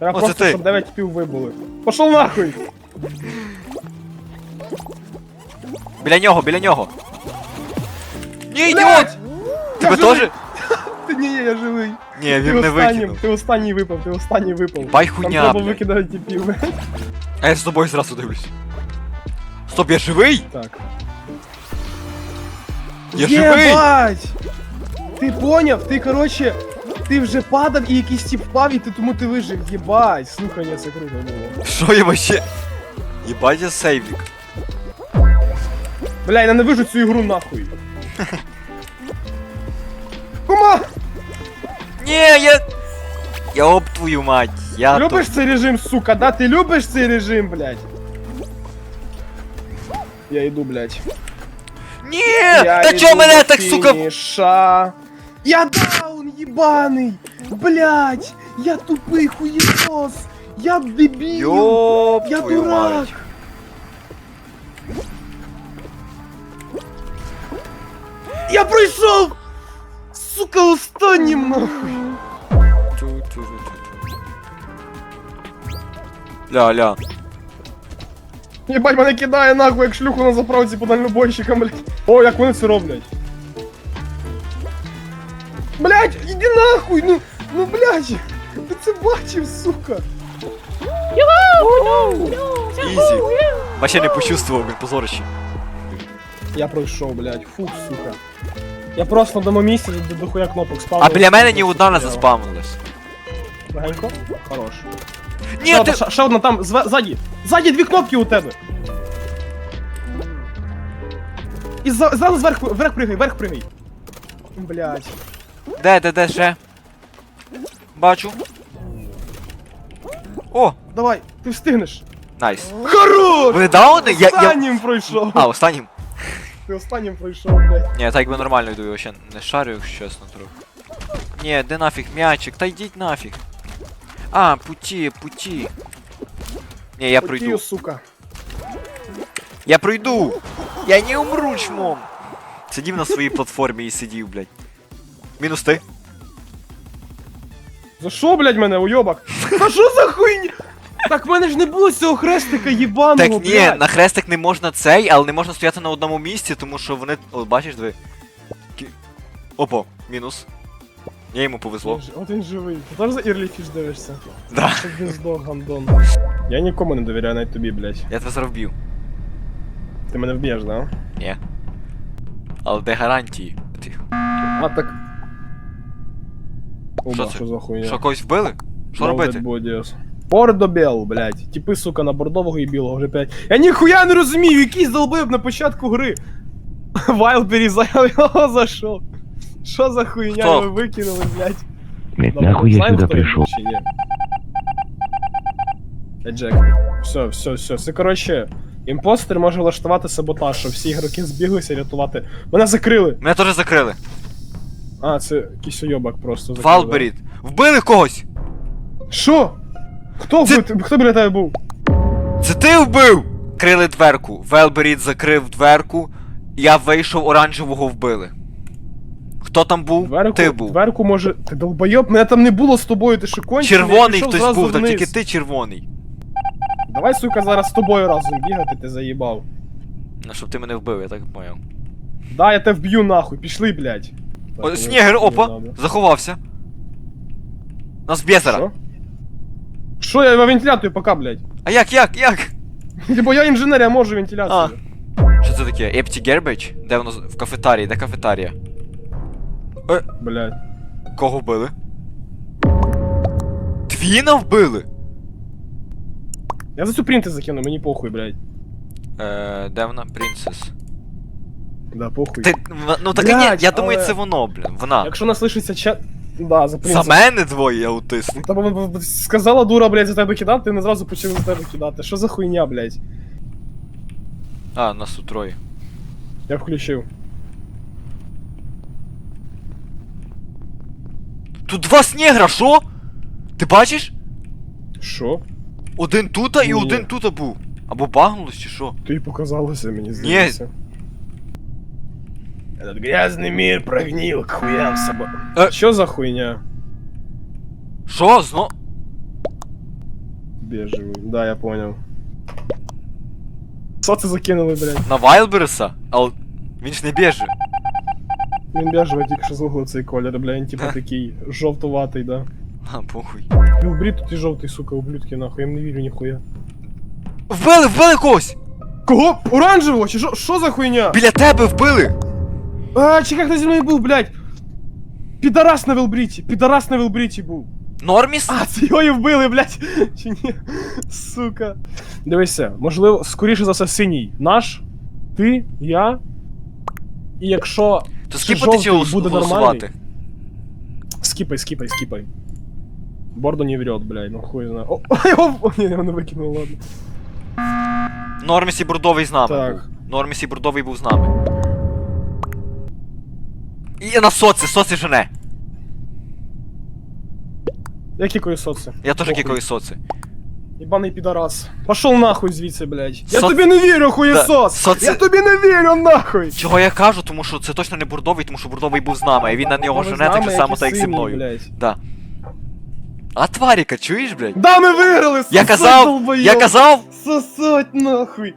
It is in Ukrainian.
Треба Оце просто, ти. щоб 9 пів вибули. Пошов нахуй! Біля нього, біля нього. Ні, ідіот! Блядь! Тебе Я живий! теж? Ти ні, ні, я живий. Ні, Ти він не останнім, викинув. ти останній випав, ти останній випав. Бай Там хуйня, треба блядь. викидати тіпів. А я з тобою зразу дивлюсь. Стоп, я живий? Так. Я живий! Єбать! Ти поняв? Ти, короче, ти вже падав і якийсь тип впав, і ти тому ти вижив. Єбать! Слухання, це круто було. Що я вообще? Єбать я сейвік. Бля, я ненавижу цю ігру нахуй. Кума! Ні, я... Я об твою мать. Я Любиш цей режим, сука, да? Ти любиш цей режим, блядь? Я йду, блядь. Ні! Я Та йду чо мене до так, сука... фініша. Я даун, єбаний! Блядь! Я тупий хуєсос! Я дебіл! Йоп Я твою дурак! мать. Я пройшов! Сука, останнім нахуй! Ля-ля. Єбать, мене кидає нахуй, як шлюху на заправці по дальнобойщикам, блядь. О, як вони це роблять. Блядь, іди нахуй, ну, ну, блядь. Ти це бачив, сука. Ізі. Вообще не почувствував, він позорище. Я пройшов, блядь, фух, сука. Я просто на тому місці до, до хуя кнопок спав. А біля мене ні одна не заспавнилась. Легенько? Хорош. Ні, ще, ти... одна, ще, одна там, зв- ззаді. Ззаді дві кнопки у тебе. І за, зразу зверху, вверх пригай, вверх пригай. Блядь. Де, де, де ще? Бачу. О, Давай, ти встигнеш. найс. Хорош! Ви дауни? Я, я... Останнім пройшов. А, останнім? Ти останнім пройшов, блядь. Ні, так би нормально йду, я ще не шарю, якщо чесно, трохи. Ні, де нафіг м'ячик, та йдіть нафіг. А, путі, путі. Ні, я Потію, пройду. сука. Я пройду! Я не умру, чмом! Сидів на своїй платформі і сидів, блядь. Мінус ти. За що, блядь, мене, уйобак? Та що за хуйня? Так в мене ж не було цього хрестика єбаного, Так ні, блядь. на хрестик не можна цей, але не можна стояти на одному місці, тому що вони. О, бачиш, диви. Кі- Опа, мінус. Я йому повезло. Ж- Один живий. Ти теж за Ірлі Фіш дивишся? Да. Щоб він здох, гандон. Я нікому не довіряю, навіть тобі, блядь. Я тебе зараз вб'ю. Ти мене вб'єш, да? Але де гарантії? Тихо. А так. Оба, Що що, це? за хуйня? Що когось вбили? Що робити? Бордобел, блядь. Типи, сука, на бордового і білого вже п'ять. Я ніхуя не розумію, якийсь долбив на початку гри. Вайлбері його зайшов. Що за хуйня Хто? ви викинули, блядь? Нахуй я сюда пришел? чи. Все, все, все. Це коротше. Імпостер може влаштувати саботаж, щоб всі ігроки збіглися рятувати. Мене закрили! Мене теж закрили. А, це якийсь уйобак просто. Валберіт. Вбили когось! Що? Хто, Це- ви- хто біля тебе був? Це ти вбив! Крили дверку. Велберіт закрив дверку. Я вийшов, оранжевого вбили. Хто там був? Дверку, Ти був. Дверку може. Ти долбойоб, мене там не було з тобою, ти що кончений? Я Червоний хтось був, там тільки ти червоний. Давай, сука, зараз з тобою разом бігати, ти заїбав. Ну, щоб ти мене вбив, я так поняв. Да, я тебе вб'ю нахуй, пішли, блядь. О, Снігер, опа, заховався. Нас б'є зараз. Що? Я вентиляцію пока, блядь? А як, як, як? Бо я інженер, я можу вентиляцію. Що це таке? Empty Garbage? Де воно? В кафетарії, де кафетарія? Блядь. Кого вбили? Твіна вбили? Я за цю принти закину, мені похуй, блядь. Е, де вона? Принцес. Да, похуй. Ти, в- ну так і ні, Блядь, я думаю, але- це воно, блін. Вона. Якщо нас лишиться чат. Да, за За принцип. мене двоє аутисти. Та б- б- б- сказала дура, блядь, за тебе кидати, ти не зразу почали за тебе кидати. Що за хуйня, блядь? А, нас тут троє. Я включив. Тут два снігра, що? Ти бачиш? Що? Один тута і Ні. один тута був. Або багнулось чи що? Тобі показалося, мені здається. Этот грязный мир прогнил к хуям собак. Е. Що за хуйня? Що? Зно. Бежевий. Да, я понял. Що це закинули, блядь? На Вайлбереса? Але він ж не біже. Він бежевий тільки що згуглив цей колір, бля, він типа такий жовтуватий, да. А, похуй. Білбрід тут і жовтий, сука, ублюдки, нахуй, я їм не вірю ніхуя. Вбили, вбили когось! Кого? Оранжевого? Чи що, що за хуйня? Біля тебе вбили! А, чекай, хто зі мною був, блядь? Підарас на Велбріті, підарас на Велбріті був. Норміс? А, це його і вбили, блядь. Чи ні? Сука. Дивися, можливо, скоріше за все, синій. Наш, ти, я. І якщо. То скіпати чи жовтий буде голосувати? Скіпай, скіпай, скіпай. Бордо не врет, блядь, ну хуй знає. О, його. О, ні, його не викинув, ладно. Норміс і Бурдовий з нами Так. був. Норміс і Бурдовий був з нами. І на соці, соці жене. Я кікаю соци. Я теж Похуй. кікаю соці. Єбаний підарас. Пошел нахуй звідси, блядь. Я Со- тобі не вірю, хуєсос! Соці- Я тобі не вірю, нахуй! Чого я кажу, тому що це точно не Бурдовий, тому що Бурдовий був з нами, і він на нього жене так же само, так як зі мною. Да. А тваріка, чуєш, блядь? Да, ми виграли! Я сосать, казав, долбойоб! я казав! Сосать нахуй!